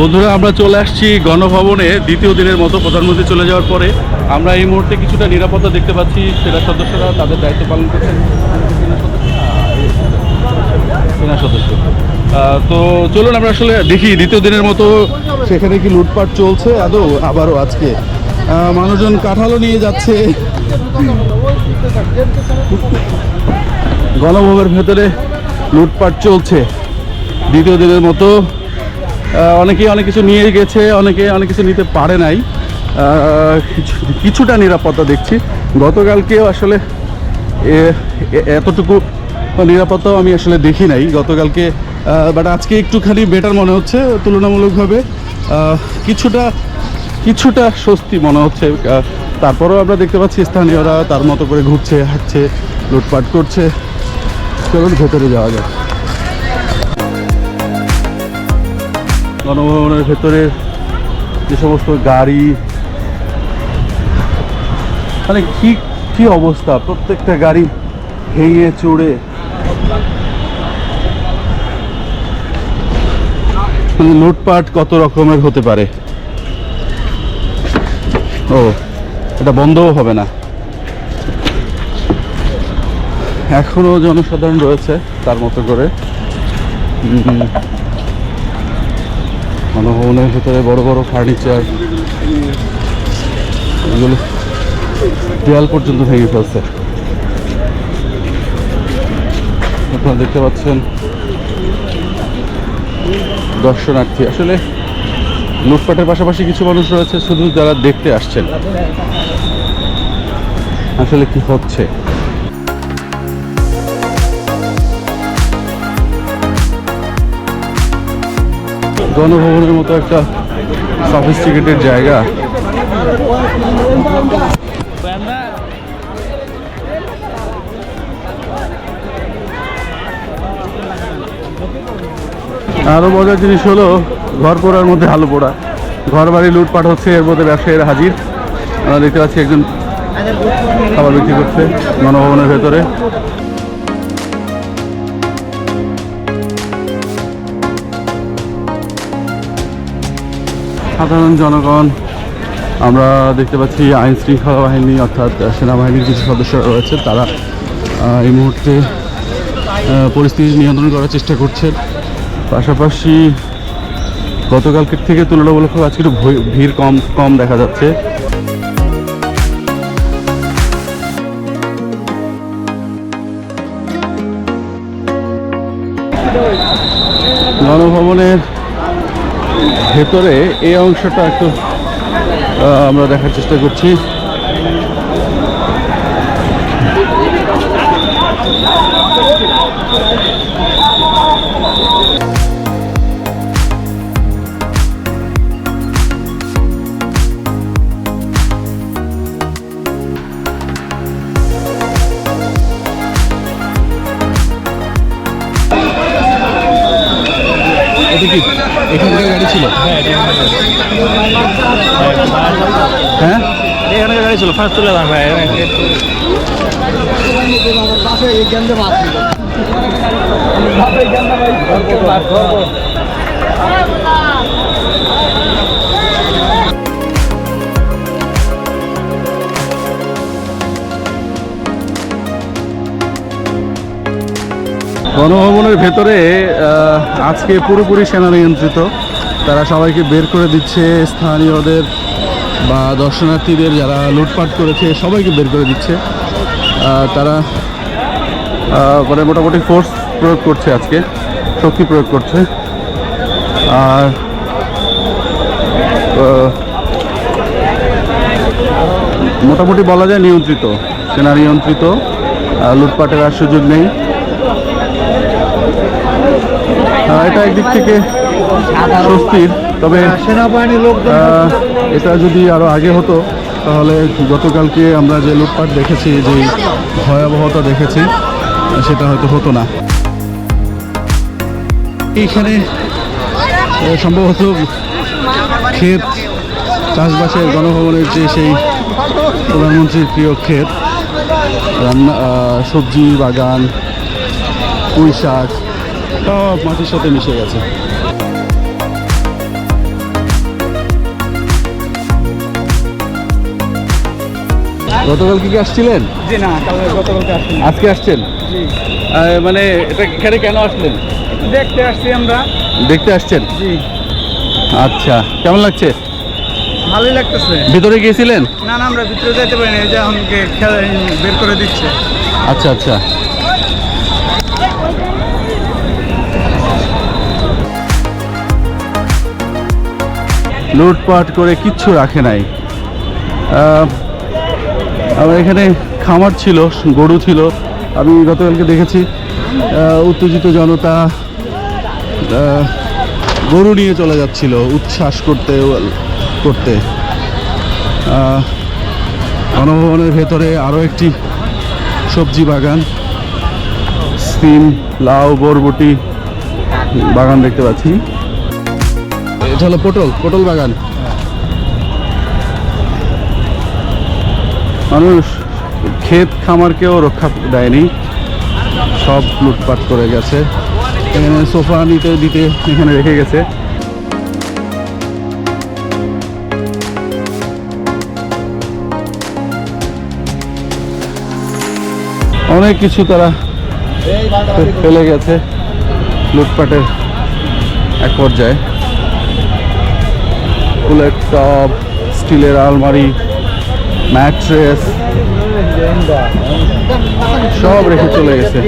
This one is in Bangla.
বন্ধুরা, আমরা চলে আসছি গণভবনে, দ্বিতীয় দিনের মতো প্রধানমন্ত্রী চলে যাওয়ার পরে। আমরা এই মুহূর্তে কিছুটা নিরাপত্তা দেখতে পাচ্ছি, সেনা সদস্যরা তাদের দায়িত্ব পালন করছেন। সেনা সদস্য। তো চলুন, আমরা আসলে দেখি দ্বিতীয় দিনের মতো। সেখানে কি লুটপাট চলছে? আদৌ আবারও আজকে মানুষজন কাঁঠালও নিয়ে যাচ্ছে। গণভবনের ভেতরে লুটপাট চলছে। দ্বিতীয় দিনের মতো অনেকেই অনেক কিছু নিয়ে গেছে, অনেকে অনেক কিছু নিতে পারে নাই। কিছুটা নিরাপত্তা দেখছি। গতকালকেও আসলে এতটুকু নিরাপত্তাও আমি আসলে দেখি নাই। গতকালকে বাট আজকে একটুখানি বেটার মনে হচ্ছে, তুলনামূলকভাবে কিছুটা কিছুটা স্বস্তি মনে হচ্ছে। তারপরেও আমরা দেখতে পাচ্ছি স্থানীয়রা তার মতো করে ঘুরছে, হাঁটছে, লুটপাট করছে। চলুন, ভেতরে যাওয়া যাক। গণভবনের ভেতরে যে সমস্ত গাড়ি মানে কি কি অবস্থা? প্রত্যেকটা গাড়ি ভেঙে চড়ে। মানে লুটপাট কত রকমের হতে পারে? ও, এটা বন্ধও হবে না। এখনও জনসাধারণ রয়েছে তার মতো করে। উম, গণভবনের ভেতরে বড় বড় ফার্নিচার। এগুলো দেয়াল পর্যন্ত ভেঙে ফেলছে। আপনারা দেখতে পাচ্ছেন দর্শনার্থী। আসলে লুটপাটের পাশাপাশি কিছু মানুষ রয়েছে শুধু যারা দেখতে আসছেন। আসলে কি হচ্ছে? গণভবনের মতো একটা সফিস্টিকেটেড জায়গা। আরও মজার জিনিস হলো, ঘর পোড়ার মধ্যে আলু পোড়া। ঘর বাড়ি লুটপাট হচ্ছে, এর মধ্যে ব্যবসায়ীরা হাজির। আমরা দেখতে পাচ্ছি একজন খাবার বিক্রি করছে গণভবনের ভেতরে। সাধারণ জনগণ, আমরা দেখতে পাচ্ছি আইন শৃঙ্খলা বাহিনী, অর্থাৎ সেনাবাহিনীর কিছু সদস্যরা রয়েছে। তারা এই মুহূর্তে পরিস্থিতি নিয়ন্ত্রণ করার চেষ্টা করছেন। পাশাপাশি গতকালকের থেকে তুলনামূলকভাবে আজকে একটু ভিড় কম কম দেখা যাচ্ছে। গণভবনের ভেতরে এই অংশটা একটু আমরা দেখার চেষ্টা করছি। কি এখানকার গাড়ি ছিল? হ্যাঁ এখানকার গাড়ি ছিল। ফার্স্ট তুলে দাম ভাই গণভবনের ভেতরে আজকে পুরোপুরি সেনা নিয়ন্ত্রিত। তারা সবাইকে বের করে দিচ্ছে, স্থানীয়দের বা দর্শনার্থীদের যারা লুটপাট করেছে, সবাইকে বের করে দিচ্ছে। তারা মানে মোটামুটি ফোর্স প্রয়োগ করছে আজকে, শক্তি প্রয়োগ করছে। আর মোটামুটি বলা যায় নিয়ন্ত্রিত, সেনা নিয়ন্ত্রিত লুটপাটের আর সুযোগ নেই। এটা একদিক থেকে স্বস্তির তবে সেনাবাহিনীর লোক এটা যদি আরও আগে হতো তাহলে গতকালকে আমরা যে লুটপাট দেখেছি যে ভয়াবহতা দেখেছি সেটা হয়তো হতো না। এইখানে সম্ভবত ক্ষেত চাষবাসের গণভবনের যে সেই প্রধানমন্ত্রীর প্রিয় ক্ষেত রান্না সবজি বাগান পুঁই শাক সব মাটির সাথে মিশে গেছে। গতকাল কি আসছিলেন? জি না কালকে গতকালকে আসছি আজকে আসছেন? জি। মানে এটা এখানে কেন আসলেন? দেখতে আসছি আমরা। দেখতে আসছেন? জি। আচ্ছা কেমন লাগছে? ভালোই লাগতেছে। ভিতরে গিয়েছিলেন? না না আমরা ভিতরে যাইতে পারি না এই যে আমাকে বের করে দিচ্ছে। আচ্ছা আচ্ছা। লুটপাট করে কিচ্ছু রাখে নাই। আমার এখানে খামার ছিল, গরু ছিল, আমি গতকালকে দেখেছি। উত্তেজিত জনতা গরু নিয়ে চলে যাচ্ছিল উচ্ছ্বাস করতে করতে। গণভবনের ভেতরে আরও একটি সবজি বাগান, সিম, লাউ, বরবটি বাগান দেখতে পাচ্ছি। এটা হলো পটল পটল বাগান। মানুষ ক্ষেত খামারকেও রক্ষা দেয়নি। সব লুটপাট করে গেছে। এখানে সোফা নিতে, দিতে এখানে রেখে গেছে। অনেক কিছু তারা ফেলে গেছে লুটপাটের এক পর্যায়ে। ফুলের টপ স্টিলের আলমারি ম্যাট্রেস সব রেখে চলে গেছে।